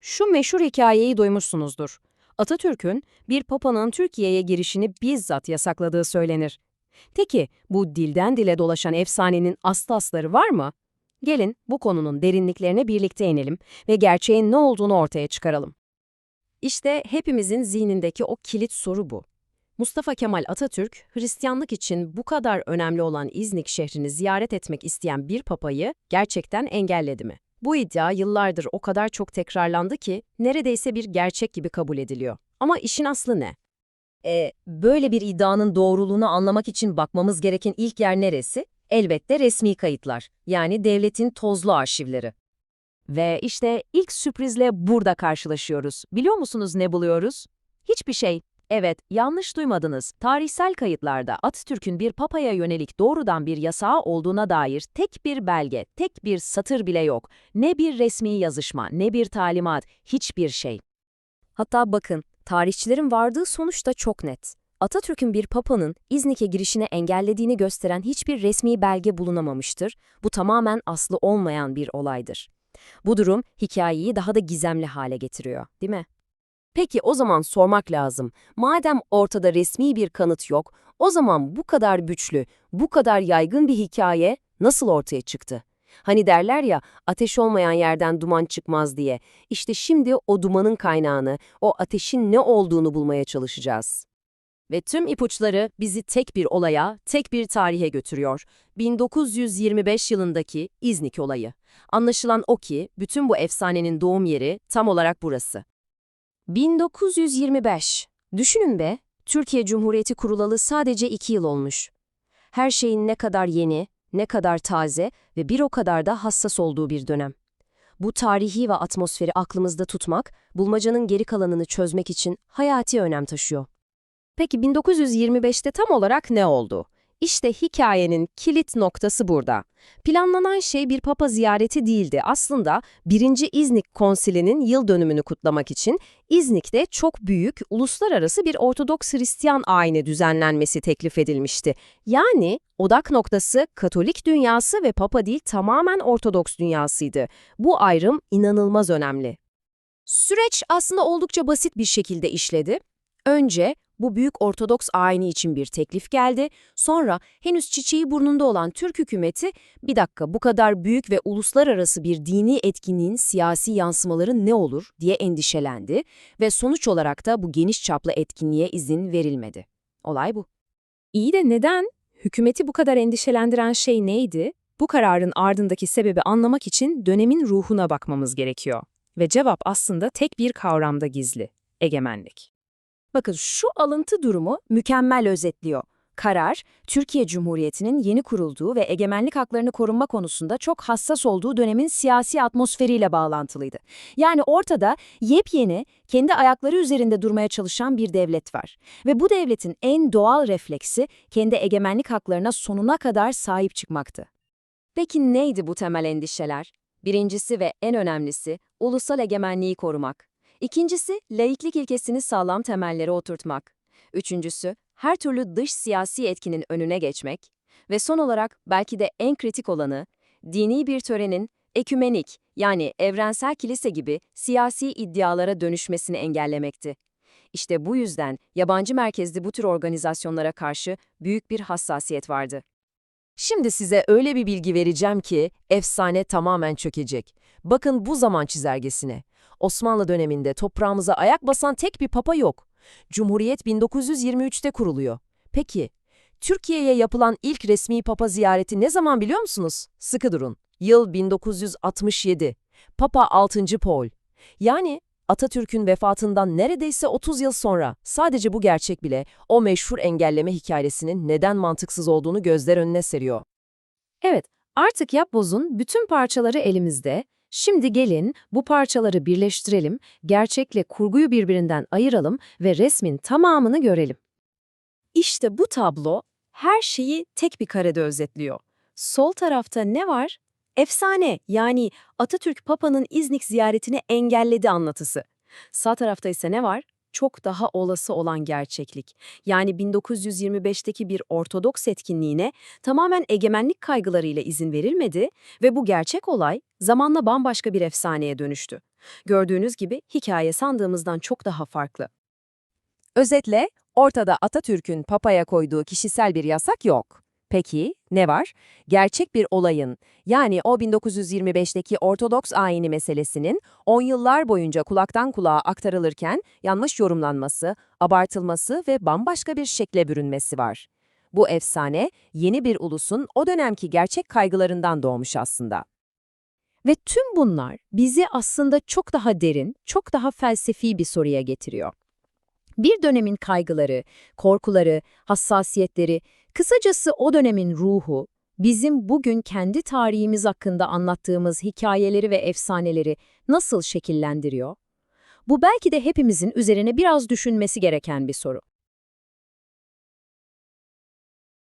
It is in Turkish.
Şu meşhur hikayeyi duymuşsunuzdur. Atatürk'ün bir papanın Türkiye'ye girişini bizzat yasakladığı söylenir. Peki bu dilden dile dolaşan efsanenin aslı asları var mı? Gelin bu konunun derinliklerine birlikte inelim ve gerçeğin ne olduğunu ortaya çıkaralım. İşte hepimizin zihnindeki o kilit soru bu. Mustafa Kemal Atatürk, Hristiyanlık için bu kadar önemli olan İznik şehrini ziyaret etmek isteyen bir papayı gerçekten engelledi mi? Bu iddia yıllardır o kadar çok tekrarlandı ki neredeyse bir gerçek gibi kabul ediliyor. Ama işin aslı ne? E, böyle bir iddianın doğruluğunu anlamak için bakmamız gereken ilk yer neresi? Elbette resmi kayıtlar, yani devletin tozlu arşivleri. Ve işte ilk sürprizle burada karşılaşıyoruz. Biliyor musunuz ne buluyoruz? Hiçbir şey. Evet, yanlış duymadınız. Tarihsel kayıtlarda Atatürk'ün bir papaya yönelik doğrudan bir yasağı olduğuna dair tek bir belge, tek bir satır bile yok. Ne bir resmi yazışma, ne bir talimat, hiçbir şey. Hatta bakın, tarihçilerin vardığı sonuç da çok net. Atatürk'ün bir papanın İznik'e girişini engellediğini gösteren hiçbir resmi belge bulunamamıştır. Bu tamamen aslı olmayan bir olaydır. Bu durum hikayeyi daha da gizemli hale getiriyor, değil mi? Peki o zaman sormak lazım. Madem ortada resmi bir kanıt yok, o zaman bu kadar güçlü, bu kadar yaygın bir hikaye nasıl ortaya çıktı? Hani derler ya, ateş olmayan yerden duman çıkmaz diye. İşte şimdi o dumanın kaynağını, o ateşin ne olduğunu bulmaya çalışacağız. Ve tüm ipuçları bizi tek bir olaya, tek bir tarihe götürüyor. 1925 yılındaki İznik olayı. Anlaşılan o ki, bütün bu efsanenin doğum yeri tam olarak burası. 1925. Düşünün be, Türkiye Cumhuriyeti kurulalı sadece iki yıl olmuş. Her şeyin ne kadar yeni, ne kadar taze ve bir o kadar da hassas olduğu bir dönem. Bu tarihi ve atmosferi aklımızda tutmak, bulmacanın geri kalanını çözmek için hayati önem taşıyor. Peki 1925'te tam olarak ne oldu? İşte hikayenin kilit noktası burada. Planlanan şey bir papa ziyareti değildi. Aslında 1. İznik Konsili'nin yıl dönümünü kutlamak için İznik'te çok büyük, uluslararası bir Ortodoks Hristiyan ayini düzenlenmesi teklif edilmişti. Yani odak noktası Katolik dünyası ve papa değil tamamen Ortodoks dünyasıydı. Bu ayrım inanılmaz önemli. Süreç aslında oldukça basit bir şekilde işledi. Önce bu büyük Ortodoks ayini için bir teklif geldi. Sonra henüz çiçeği burnunda olan Türk hükümeti bir dakika bu kadar büyük ve uluslararası bir dini etkinliğin siyasi yansımaları ne olur diye endişelendi ve sonuç olarak da bu geniş çaplı etkinliğe izin verilmedi. Olay bu. İyi de neden? Hükümeti bu kadar endişelendiren şey neydi? Bu kararın ardındaki sebebi anlamak için dönemin ruhuna bakmamız gerekiyor. Ve cevap aslında tek bir kavramda gizli. Egemenlik. Bakın şu alıntı durumu mükemmel özetliyor. Karar, Türkiye Cumhuriyeti'nin yeni kurulduğu ve egemenlik haklarını korunma konusunda çok hassas olduğu dönemin siyasi atmosferiyle bağlantılıydı. Yani ortada yepyeni, kendi ayakları üzerinde durmaya çalışan bir devlet var. Ve bu devletin en doğal refleksi kendi egemenlik haklarına sonuna kadar sahip çıkmaktı. Peki neydi bu temel endişeler? Birincisi ve en önemlisi, ulusal egemenliği korumak. İkincisi, laiklik ilkesini sağlam temellere oturtmak. Üçüncüsü, her türlü dış siyasi etkinin önüne geçmek. Ve son olarak belki de en kritik olanı, dini bir törenin ekümenik yani evrensel kilise gibi siyasi iddialara dönüşmesini engellemekti. İşte bu yüzden yabancı merkezli bu tür organizasyonlara karşı büyük bir hassasiyet vardı. Şimdi size öyle bir bilgi vereceğim ki efsane tamamen çökecek. Bakın bu zaman çizelgesine. Osmanlı döneminde toprağımıza ayak basan tek bir papa yok. Cumhuriyet 1923'te kuruluyor. Peki, Türkiye'ye yapılan ilk resmi papa ziyareti ne zaman biliyor musunuz? Sıkı durun. Yıl 1967. Papa 6. Paul. Yani Atatürk'ün vefatından neredeyse 30 yıl sonra sadece bu gerçek bile o meşhur engelleme hikayesinin neden mantıksız olduğunu gözler önüne seriyor. Evet, artık yapbozun bütün parçaları elimizde. Şimdi gelin bu parçaları birleştirelim, gerçekle kurguyu birbirinden ayıralım ve resmin tamamını görelim. İşte bu tablo her şeyi tek bir karede özetliyor. Sol tarafta ne var? Efsane yani Atatürk Papa'nın İznik ziyaretini engelledi anlatısı. Sağ tarafta ise ne var? Çok daha olası olan gerçeklik. Yani 1925'teki bir Ortodoks etkinliğine tamamen egemenlik kaygılarıyla izin verilmedi ve bu gerçek olay zamanla bambaşka bir efsaneye dönüştü. Gördüğünüz gibi hikaye sandığımızdan çok daha farklı. Özetle, ortada Atatürk'ün papaya koyduğu kişisel bir yasak yok. Peki, ne var? Gerçek bir olayın, yani o 1925'teki Ortodoks ayini meselesinin 10 yıllar boyunca kulaktan kulağa aktarılırken yanlış yorumlanması, abartılması ve bambaşka bir şekle bürünmesi var. Bu efsane, yeni bir ulusun o dönemki gerçek kaygılarından doğmuş aslında. Ve tüm bunlar bizi aslında çok daha derin, çok daha felsefi bir soruya getiriyor. Bir dönemin kaygıları, korkuları, hassasiyetleri, kısacası o dönemin ruhu, bizim bugün kendi tarihimiz hakkında anlattığımız hikayeleri ve efsaneleri nasıl şekillendiriyor? Bu belki de hepimizin üzerine biraz düşünmesi gereken bir soru.